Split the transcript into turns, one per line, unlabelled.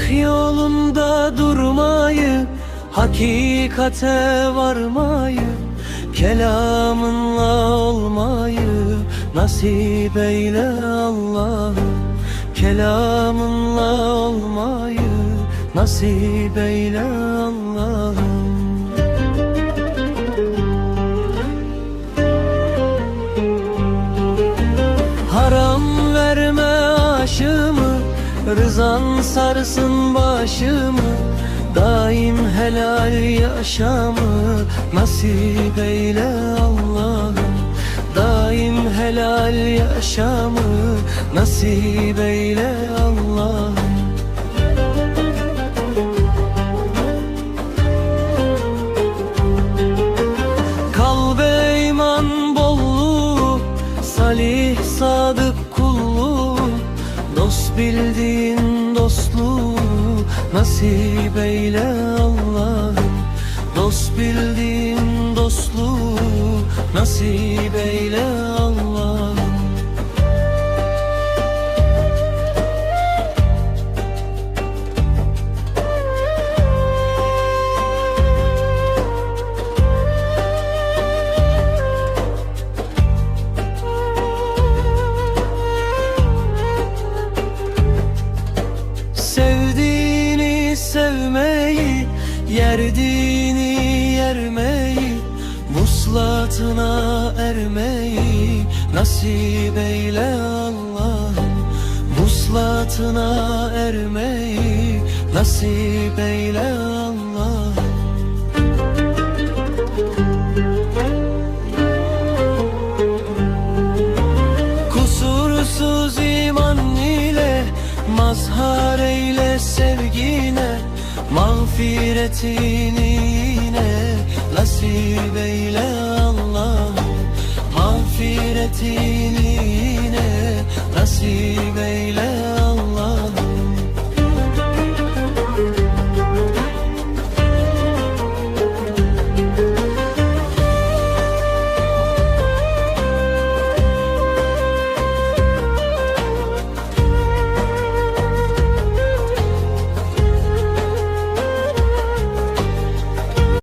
Hak yolunda durmayı Hakikate varmayı Kelamınla olmayı Nasip eyle Allah'ım. Kelamınla olmayı Nasip eyle Allah'ım. Rızan sarsın başımı Daim helal yaşamı Nasip eyle Allah'ım. Daim helal yaşamı Nasip eyle Allah'ım. Kalbe iman bolluğu Salih sadık bildiğin dostluğu Nasip eyle Allah'ım. Dost bildiğin dostluğu Nasip eyle Sevdiğini yerdiğini yermeyi, muslatına ermeyi nasip eyle Allah'ım. Muslatına ermeyi nasip eyle Allah'ım. Kusursuz iman ile mazhar eyle sevgine Mağfiretini yine nasip eyle Allah'ım. Mağfiretini